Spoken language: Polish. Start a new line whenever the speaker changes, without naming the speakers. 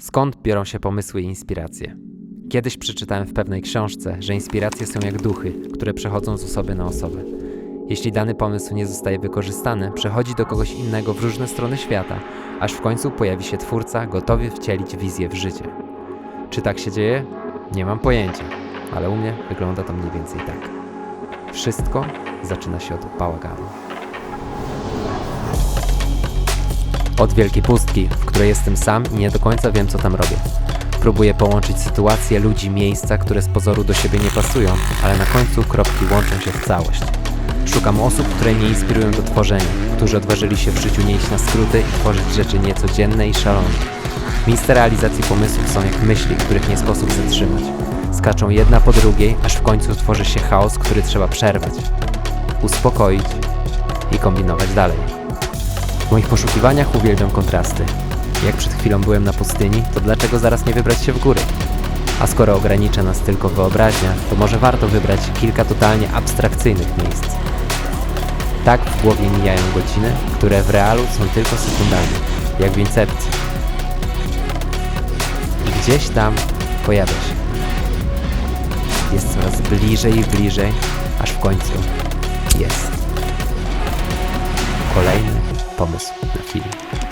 Skąd biorą się pomysły i inspiracje? Kiedyś przeczytałem w pewnej książce, że inspiracje są jak duchy, które przechodzą z osoby na osobę. Jeśli dany pomysł nie zostaje wykorzystany, przechodzi do kogoś innego w różne strony świata, aż w końcu pojawi się twórca gotowy wcielić wizję w życie. Czy tak się dzieje? Nie mam pojęcia, ale u mnie wygląda to mniej więcej tak. Wszystko zaczyna się od bałaganu. Od wielkiej pustki, której jestem sam i nie do końca wiem, co tam robię. Próbuję połączyć sytuacje, ludzi, miejsca, które z pozoru do siebie nie pasują, ale na końcu kropki łączą się w całość. Szukam osób, które mnie inspirują do tworzenia, którzy odważyli się w życiu nie iść na skróty i tworzyć rzeczy niecodzienne i szalone. Miejsca realizacji pomysłów są jak myśli, których nie sposób zatrzymać. Skaczą jedna po drugiej, aż w końcu tworzy się chaos, który trzeba przerwać, uspokoić i kombinować dalej. W moich poszukiwaniach uwielbiam kontrasty. Jak przed chwilą byłem na pustyni, to dlaczego zaraz nie wybrać się w góry? A skoro ogranicza nas tylko wyobraźnia, to może warto wybrać kilka totalnie abstrakcyjnych miejsc. Tak w głowie mijają godziny, które w realu są tylko sekundami, jak w incepcji. I gdzieś tam pojawia się. Jest coraz bliżej i bliżej, aż w końcu jest. Kolejny pomysł na film.